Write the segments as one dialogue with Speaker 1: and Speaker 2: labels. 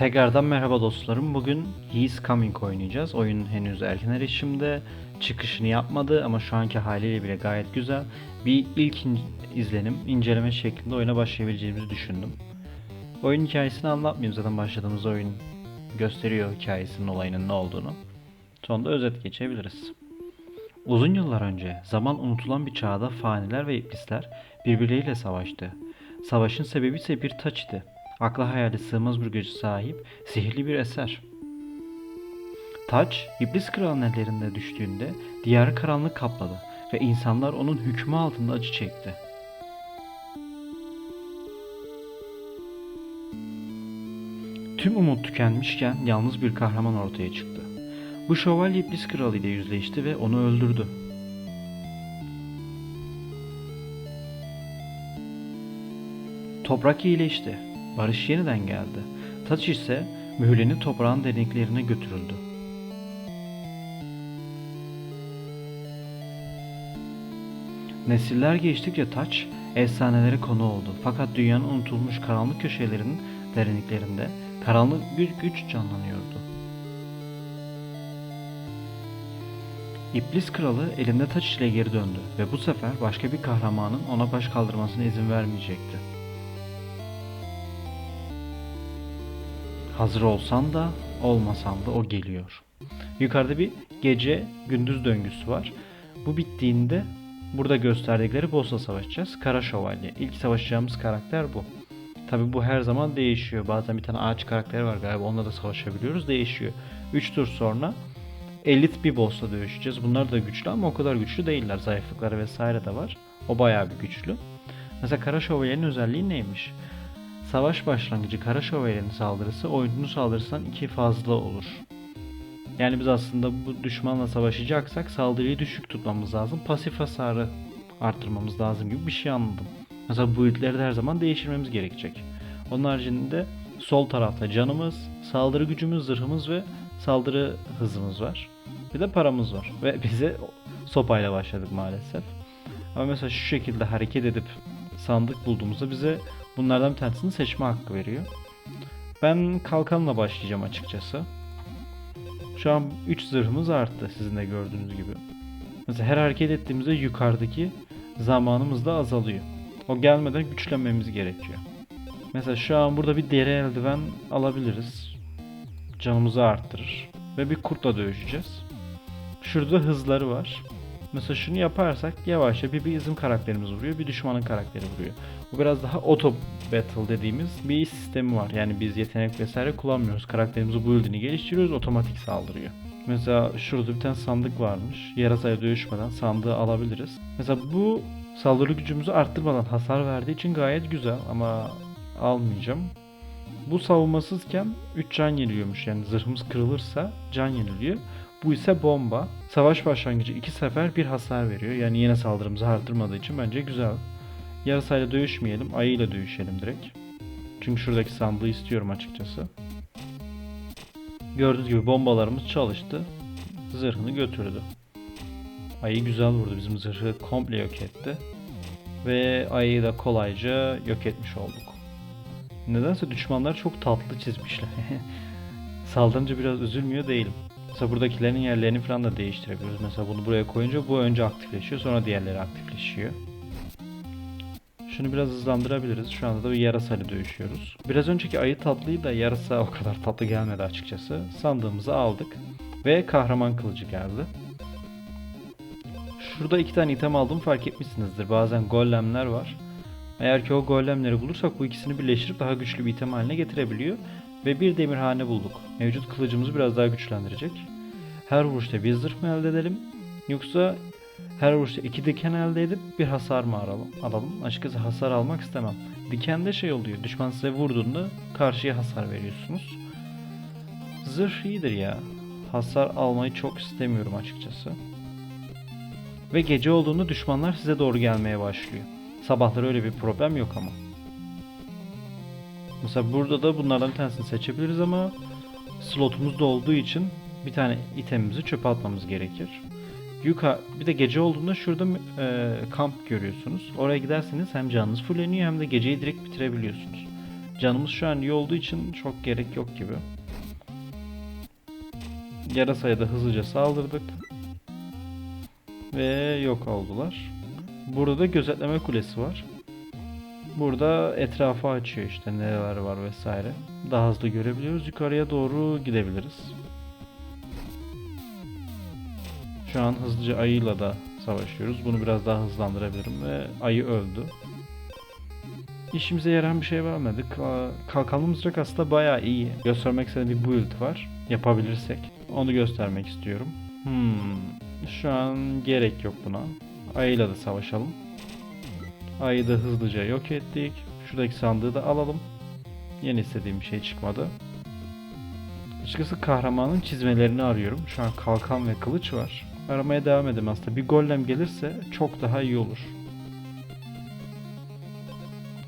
Speaker 1: Tekrardan merhaba dostlarım. Bugün He's Coming oynayacağız. Oyun henüz erken erişimde. Çıkışını yapmadı ama şu anki haliyle bile gayet güzel. Bir ilk izlenim, inceleme şeklinde oyuna başlayabileceğimizi düşündüm. Oyun hikayesini anlatmayayım zaten başladığımız oyun gösteriyor hikayesinin olayının ne olduğunu. Sonunda özet geçebiliriz. Uzun yıllar önce zaman unutulan bir çağda faniler ve iblisler birbirleriyle savaştı. Savaşın sebebi ise bir taç idi. Akla hayale sığmaz bir güce sahip sihirli bir eser. Taç, iblis kralının ellerinde düştüğünde diyarı karanlık kapladı ve insanlar onun hükmü altında acı çekti. Tüm umut tükenmişken yalnız bir kahraman ortaya çıktı. Bu şövalye iblis kralı ile yüzleşti ve onu öldürdü. Toprak iyileşti. Barış yeniden geldi. Taç ise mühürlenip toprağın derinliklerine götürüldü. Nesiller geçtikçe taç efsanelere konu oldu. Fakat dünyanın unutulmuş karanlık köşelerinin derinliklerinde karanlık bir güç canlanıyordu. İblis kralı elinde taç ile geri döndü ve bu sefer başka bir kahramanın ona baş kaldırmasına izin vermeyecekti. Hazır olsan da olmasan da o geliyor. Yukarıda bir gece gündüz döngüsü var. Bu bittiğinde burada gösterdikleri boss'la savaşacağız. Kara Şövalye. İlk savaşacağımız karakter bu. Tabi bu her zaman değişiyor. Bazen bir tane ağaç karakteri var galiba onunla da savaşabiliyoruz. Değişiyor. 3 tur sonra elit bir boss'la dövüşeceğiz. Bunlar da güçlü ama o kadar güçlü değiller. Zayıflıkları vesaire de var. O bayağı bir güçlü. Mesela Kara Şövalye'nin özelliği neymiş? Savaş başlangıcı Kara Şövalye'nin saldırısı oyuncunun saldırısından iki fazla olur. Yani biz aslında bu düşmanla savaşacaksak saldırıyı düşük tutmamız lazım. Pasif hasarı arttırmamız lazım gibi bir şey anladım. Mesela bu build'leri de her zaman değiştirmemiz gerekecek. Onun haricinde sol tarafta canımız, saldırı gücümüz, zırhımız ve saldırı hızımız var. Bir de paramız var. Ve bize sopayla başladık maalesef. Ama mesela şu şekilde hareket edip sandık bulduğumuzda bize bunlardan bir tanesini seçme hakkı veriyor. Ben kalkanla başlayacağım açıkçası. Şu an 3 zırhımız arttı sizin de gördüğünüz gibi. Mesela her hareket ettiğimizde yukarıdaki zamanımız da azalıyor. O gelmeden güçlenmemiz gerekiyor. Mesela şu an burada bir deri eldiven alabiliriz. Canımızı arttırır. Ve bir kurtla dövüşeceğiz. Şurada hızları var. Mesela şunu yaparsak yavaşça bir bizim karakterimiz vuruyor, bir düşmanın karakteri vuruyor. Bu biraz daha auto battle dediğimiz bir sistemi var. Yani biz yetenek vesaire kullanmıyoruz. Karakterimizi build'ini geliştiriyoruz, otomatik saldırıyor. Mesela şurada bir tane sandık varmış. Yarasayla dövüşmeden sandığı alabiliriz. Mesela bu saldırı gücümüzü arttırmadan hasar verdiği için gayet güzel ama almayacağım. Bu savunmasızken 3 can yeniliyormuş. Yani zırhımız kırılırsa can yeniliyor. Bu ise bomba. Savaş başlangıcı iki sefer bir hasar veriyor. Yani yine saldırımızı arttırmadığı için bence güzel. Yarasayla dövüşmeyelim. Ayıyla dövüşelim direkt. Çünkü şuradaki sandığı istiyorum açıkçası. Gördüğünüz gibi bombalarımız çalıştı. Zırhını götürdü. Ayı güzel vurdu. Bizim zırhı komple yok etti. Ve ayıyı da kolayca yok etmiş olduk. Nedense düşmanlar çok tatlı çizmişler. Saldırınca biraz üzülmüyor değilim. Mesela buradakilerin yerlerini falan da değiştirebiliyoruz. Mesela bunu buraya koyunca bu önce aktifleşiyor sonra diğerleri aktifleşiyor. Şunu biraz hızlandırabiliriz. Şu anda da bir yarasayla dövüşüyoruz. Biraz önceki ayı tatlıydı da yarasa o kadar tatlı gelmedi açıkçası. Sandığımızı aldık. Ve kahraman kılıcı geldi. Şurada iki tane item aldım fark etmişsinizdir. Bazen golemler var. Eğer ki o golemleri bulursak bu ikisini birleştirip daha güçlü bir item haline getirebiliyor. Ve bir demirhane bulduk. Mevcut kılıcımızı biraz daha güçlendirecek. Her vuruşta bir zırh mı elde edelim? Yoksa her vuruşta iki diken elde edip bir hasar mı alalım? alalım? Açıkçası hasar almak istemem. Dikende şey oluyor. Düşman size vurduğunda karşıya hasar veriyorsunuz. Zırh iyidir ya. Hasar almayı çok istemiyorum açıkçası. Ve gece olduğunda düşmanlar size doğru gelmeye başlıyor. Sabahları öyle bir problem yok ama. Mesela burada da bunlardan bir tanesini seçebiliriz ama slotumuz da olduğu için bir tane itemimizi çöpe atmamız gerekir. Yukarı bir de gece olduğunda şurada e, kamp görüyorsunuz. Oraya giderseniz hem canınız fulleniyor hem de geceyi direkt bitirebiliyorsunuz. Canımız şu an iyi olduğu için çok gerek yok gibi. Yarasaya da hızlıca saldırdık. Ve yok oldular. Burada da gözetleme kulesi var. Burada etrafı açıyor işte neler var vesaire. Daha hızlı görebiliyoruz. Yukarıya doğru gidebiliriz. Şu an hızlıca ayıyla da savaşıyoruz. Bunu biraz daha hızlandırabilirim ve ayı öldü. İşimize yarayan bir şey vermedik. Ka- Kalkanlı mızrak aslında bayağı iyi. Göstermek istediğim bir build var. Yapabilirsek. Onu göstermek istiyorum. Hmm. Şu an gerek yok buna. Ayıyla da savaşalım. Ayı da hızlıca yok ettik. Şuradaki sandığı da alalım. Yeni istediğim bir şey çıkmadı. Açıkçası kahramanın çizmelerini arıyorum. Şu an kalkan ve kılıç var. Aramaya devam edelim aslında. Bir golem gelirse çok daha iyi olur.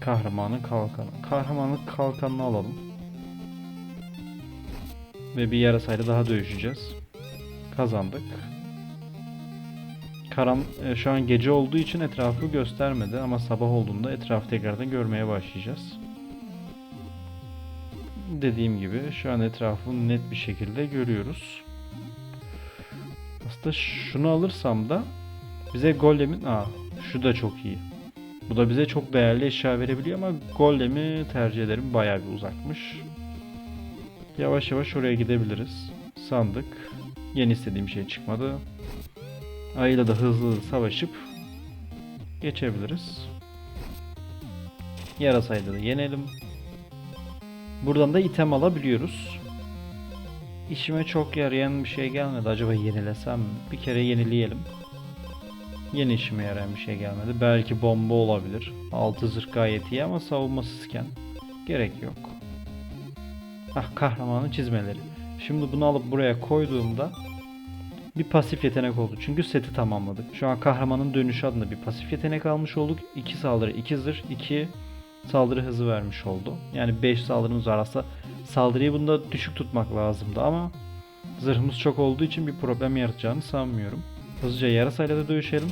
Speaker 1: Kahramanın kalkanı. Kahramanın kalkanını alalım. Ve bir yarasayla daha dövüşeceğiz. Kazandık. Karan e, şu an gece olduğu için etrafı göstermedi ama sabah olduğunda etrafı tekrardan görmeye başlayacağız. Dediğim gibi şu an etrafı net bir şekilde görüyoruz. Aslında şunu alırsam da bize golemin... Aa, şu da çok iyi. Bu da bize çok değerli eşya verebiliyor ama golemi tercih ederim. Bayağı bir uzakmış. Yavaş yavaş oraya gidebiliriz. Sandık. Yeni istediğim şey çıkmadı. Ayıyla da hızlı savaşıp geçebiliriz. Yarasaydı da yenelim. Buradan da item alabiliyoruz. İşime çok yarayan bir şey gelmedi. Acaba yenilesem mi? Bir kere yenileyelim. Yeni işime yarayan bir şey gelmedi. Belki bomba olabilir. Altı zırh gayet iyi ama savunmasızken gerek yok. Ah kahramanın çizmeleri. Şimdi bunu alıp buraya koyduğumda bir pasif yetenek oldu. Çünkü seti tamamladık. Şu an kahramanın dönüşü adında bir pasif yetenek almış olduk. 2 saldırı, 2 zırh, 2 saldırı hızı vermiş oldu. Yani 5 saldırımız var aslında. Saldırıyı bunda düşük tutmak lazımdı ama zırhımız çok olduğu için bir problem yaratacağını sanmıyorum. Hızlıca yarasayla da dövüşelim.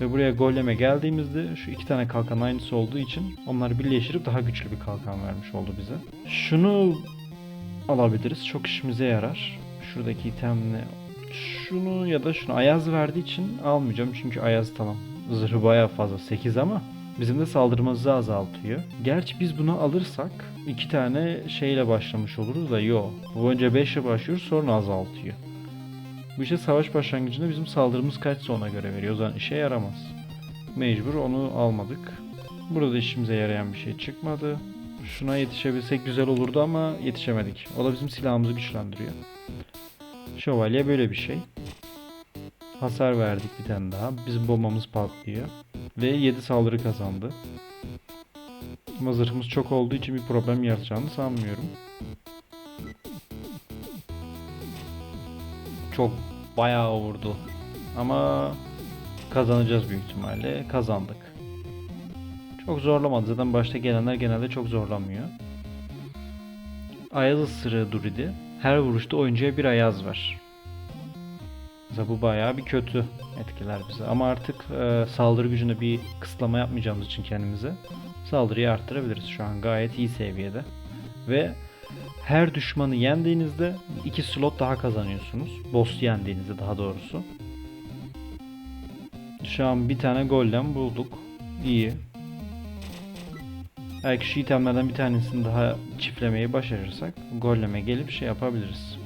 Speaker 1: Ve buraya goleme geldiğimizde şu iki tane kalkan aynısı olduğu için onları birleştirip daha güçlü bir kalkan vermiş oldu bize. Şunu alabiliriz. Çok işimize yarar. Şuradaki itemle şunu ya da şunu Ayaz verdiği için almayacağım. Çünkü Ayaz tamam. Zırhı bayağı fazla 8 ama bizim de saldırımızı azaltıyor. Gerçi biz bunu alırsak iki tane şeyle başlamış oluruz da yo. Bu önce 5 ile başlıyoruz sonra azaltıyor. Bu işte savaş başlangıcında bizim saldırımız kaçsa ona göre veriyor. O zaman işe yaramaz. Mecbur onu almadık. Burada işimize yarayan bir şey çıkmadı. Şuna yetişebilsek güzel olurdu ama yetişemedik. O da bizim silahımızı güçlendiriyor. Şövalye böyle bir şey. Hasar verdik bir tane daha. Bizim bombamız patlıyor. Ve 7 saldırı kazandı. Ama zırhımız çok olduğu için bir problem yaratacağını sanmıyorum. Çok bayağı vurdu. Ama kazanacağız büyük ihtimalle. Kazandık. Çok zorlamadı. Zaten başta gelenler genelde çok zorlamıyor. Ayaz ısırığı duridi. Her vuruşta oyuncuya bir ayaz var. Mesela bu bayağı bir kötü etkiler bize. Ama artık e, saldırı gücünde bir kısıtlama yapmayacağımız için kendimize saldırıyı arttırabiliriz. Şu an gayet iyi seviyede. Ve her düşmanı yendiğinizde iki slot daha kazanıyorsunuz. Boss yendiğinizde daha doğrusu. Şu an bir tane golem bulduk. İyi. Belki şu itemlerden bir tanesini daha çiftlemeyi başarırsak golleme gelip şey yapabiliriz.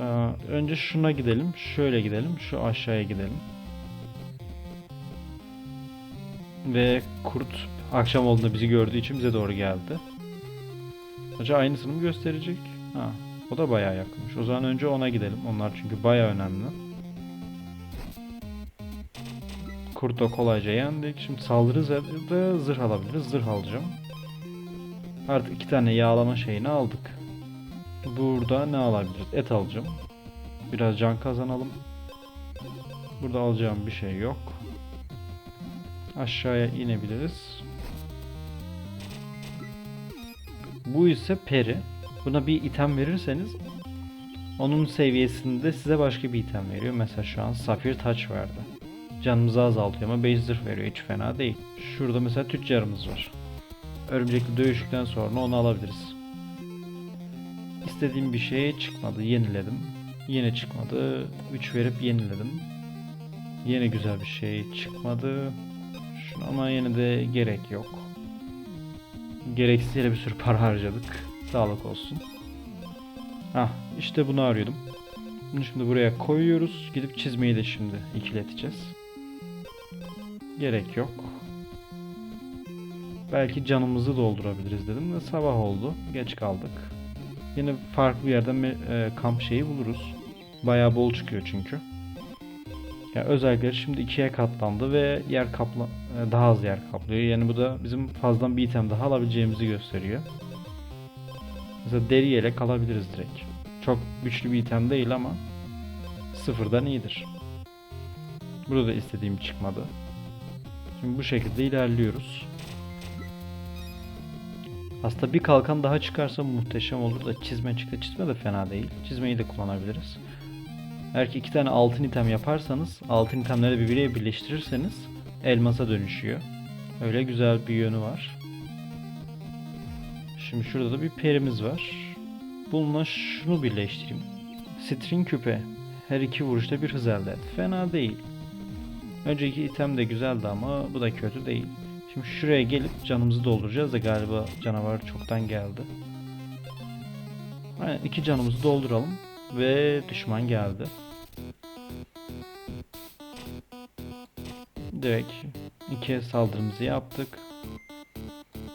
Speaker 1: Ee, önce şuna gidelim. Şöyle gidelim. Şu aşağıya gidelim. Ve kurt akşam olduğunda bizi gördüğü için bize doğru geldi. Acaba aynısını mı gösterecek? Ha, o da bayağı yakınmış. O zaman önce ona gidelim. Onlar çünkü bayağı önemli. Kurt da kolayca yendik. Şimdi saldırı da zırh alabiliriz. Zırh alacağım. Artık iki tane yağlama şeyini aldık. Burada ne alabiliriz? Et alacağım. Biraz can kazanalım. Burada alacağım bir şey yok. Aşağıya inebiliriz. Bu ise peri. Buna bir item verirseniz onun seviyesinde size başka bir item veriyor. Mesela şu an Safir Touch verdi. Canımızı azaltıyor ama 5 zırh veriyor. Hiç fena değil. Şurada mesela tüccarımız var. örümcekle dövüştükten sonra onu alabiliriz. İstediğim bir şey çıkmadı. Yeniledim. Yine çıkmadı. 3 verip yeniledim. Yine güzel bir şey çıkmadı. Şunu ama yine de gerek yok. Gereksiz yere bir sürü para harcadık. Sağlık olsun. Ah işte bunu arıyordum. Bunu şimdi buraya koyuyoruz. Gidip çizmeyi de şimdi ikileteceğiz. Gerek yok. Belki canımızı doldurabiliriz dedim ve sabah oldu. Geç kaldık. Yine farklı bir yerden e, kamp şeyi buluruz. Bayağı bol çıkıyor çünkü. Ya özellikleri şimdi ikiye katlandı ve yer kapla e, daha az yer kaplıyor. Yani bu da bizim fazladan bir item daha alabileceğimizi gösteriyor. Mesela deri yelek alabiliriz direkt. Çok güçlü bir item değil ama sıfırdan iyidir. Burada da istediğim çıkmadı. Şimdi bu şekilde ilerliyoruz. Aslında bir kalkan daha çıkarsa muhteşem olur da çizme çıktı. Çizme de fena değil. Çizmeyi de kullanabiliriz. Eğer ki iki tane altın item yaparsanız, altın itemleri birbiriyle birleştirirseniz elmasa dönüşüyor. Öyle güzel bir yönü var. Şimdi şurada da bir perimiz var. Bununla şunu birleştireyim. String küpe. Her iki vuruşta bir hız elde et. Fena değil. Önceki item de güzeldi ama bu da kötü değil. Şimdi şuraya gelip canımızı dolduracağız da galiba canavar çoktan geldi. Aynen iki canımızı dolduralım ve düşman geldi. Direkt iki saldırımızı yaptık.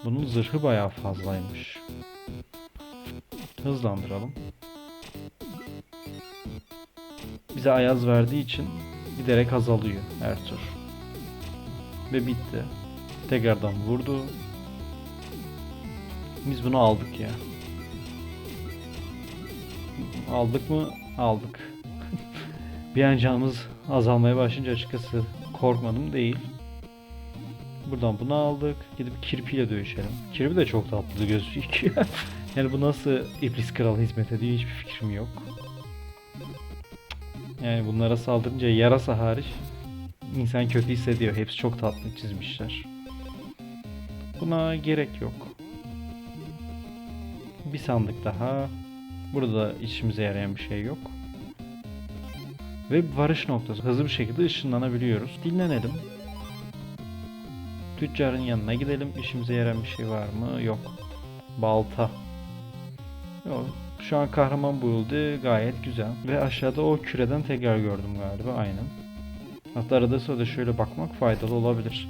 Speaker 1: Bunun zırhı bayağı fazlaymış. Hızlandıralım. Bize ayaz verdiği için giderek azalıyor her. Ve bitti. Tekrardan vurdu. Biz bunu aldık ya. Aldık mı? Aldık. bir an canımız azalmaya başlayınca açıkçası korkmadım değil. Buradan bunu aldık. Gidip kirpiyle dövüşelim. Kirpi de çok tatlı gözüküyor. yani bu nasıl iblis kralı hizmet ediyor hiçbir fikrim yok. Yani bunlara saldırınca yarasa hariç insan kötü hissediyor. Hepsi çok tatlı çizmişler. Buna gerek yok. Bir sandık daha. Burada da işimize yarayan bir şey yok. Ve varış noktası. Hızlı bir şekilde ışınlanabiliyoruz. Dinlenelim. Tüccarın yanına gidelim. İşimize yarayan bir şey var mı? Yok. Balta. Yok. Şu an kahraman buyuldu. Gayet güzel. Ve aşağıda o küreden tekrar gördüm galiba. Aynen. Hatta arada sırada şöyle bakmak faydalı olabilir.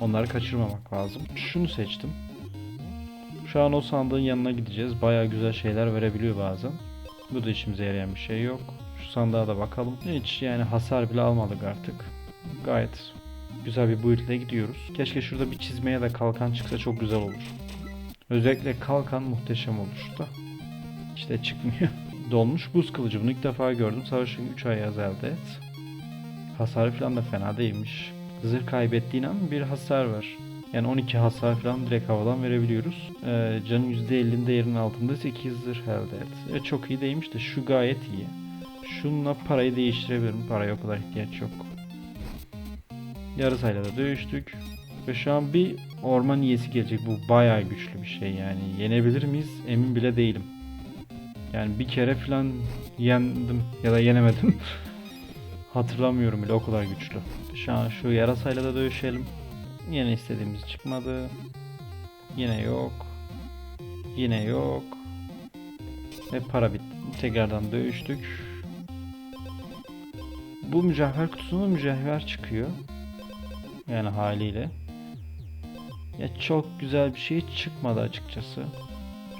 Speaker 1: Onları kaçırmamak lazım. Şunu seçtim. Şu an o sandığın yanına gideceğiz. Baya güzel şeyler verebiliyor bazen. Bu da işimize yarayan bir şey yok. Şu sandığa da bakalım. Hiç yani hasar bile almadık artık. Gayet güzel bir build gidiyoruz. Keşke şurada bir çizmeye de kalkan çıksa çok güzel olur. Özellikle kalkan muhteşem olur da. İşte çıkmıyor. Dolmuş buz kılıcı. Bunu ilk defa gördüm. Savaşın 3 ay yaz elde et. Hasarı falan da fena değilmiş. Zırh kaybettiğin an bir hasar var. Yani 12 hasar falan direkt havadan verebiliyoruz. Ee, canın %50'nin değerinin altında 8 zırh elde et. E, çok iyi değilmiş de şu gayet iyi. Şununla parayı değiştirebilirim. Paraya o kadar ihtiyaç yok. Yarısayla da dövüştük. Ve şu an bir orman iyisi gelecek. Bu bayağı güçlü bir şey yani. Yenebilir miyiz? Emin bile değilim. Yani bir kere falan yendim ya da yenemedim. Hatırlamıyorum bile o kadar güçlü. Şu an şu yarasayla da dövüşelim. Yine istediğimiz çıkmadı. Yine yok. Yine yok. Ve para bitti. Tekrardan dövüştük. Bu mücevher kutusunda mücevher çıkıyor. Yani haliyle. Ya çok güzel bir şey çıkmadı açıkçası.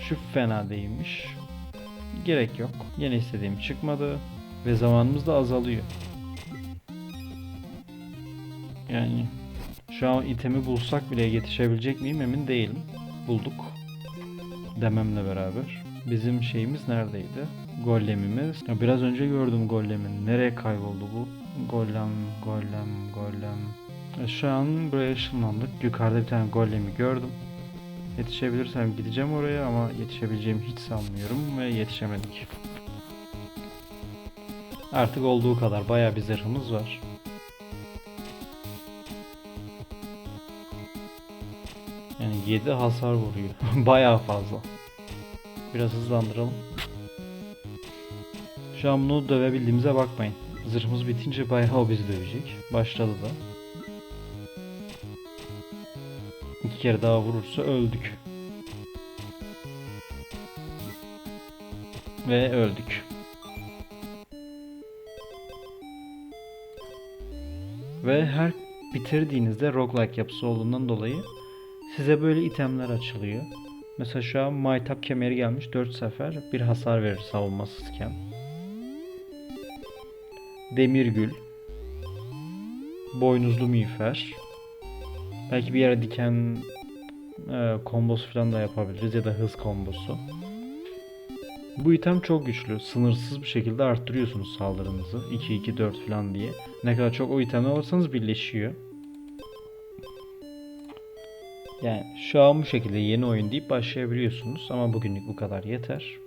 Speaker 1: Şu fena değilmiş. Gerek yok. Yine istediğim çıkmadı. Ve zamanımız da azalıyor. Yani şu an itemi bulsak bile yetişebilecek miyim emin değilim. Bulduk. Dememle beraber. Bizim şeyimiz neredeydi? Gollemimiz. Ya biraz önce gördüm gollemin. Nereye kayboldu bu? Gollem, gollem, gollem. E Şu an buraya ışınlandık. Yukarıda bir tane gollemi gördüm. Yetişebilirsem gideceğim oraya ama yetişebileceğimi hiç sanmıyorum ve yetişemedik. Artık olduğu kadar bayağı bir zırhımız var. Yani 7 hasar vuruyor. Bayağı fazla. Biraz hızlandıralım. Şu an bunu dövebildiğimize bakmayın. Zırhımız bitince bayağı o bizi dövecek. Başladı da. Kere daha vurursa öldük. Ve öldük. Ve her bitirdiğinizde roguelike yapısı olduğundan dolayı size böyle itemler açılıyor. Mesela şu an Maytap kemeri gelmiş 4 sefer bir hasar verir savunmasızken. Demirgül. Boynuzlu miğfer. Belki bir yere diken e, kombosu falan da yapabiliriz ya da hız kombosu. Bu item çok güçlü. Sınırsız bir şekilde arttırıyorsunuz saldırınızı. 2-2-4 falan diye. Ne kadar çok o itemle alırsanız birleşiyor. Yani şu an bu şekilde yeni oyun deyip başlayabiliyorsunuz. Ama bugünlük bu kadar yeter.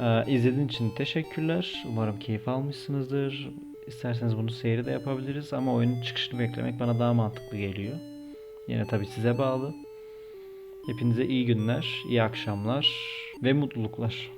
Speaker 1: Ee, izlediğiniz için teşekkürler. Umarım keyif almışsınızdır. İsterseniz bunu seyri de yapabiliriz ama oyunun çıkışını beklemek bana daha mantıklı geliyor. Yine tabii size bağlı. Hepinize iyi günler, iyi akşamlar ve mutluluklar.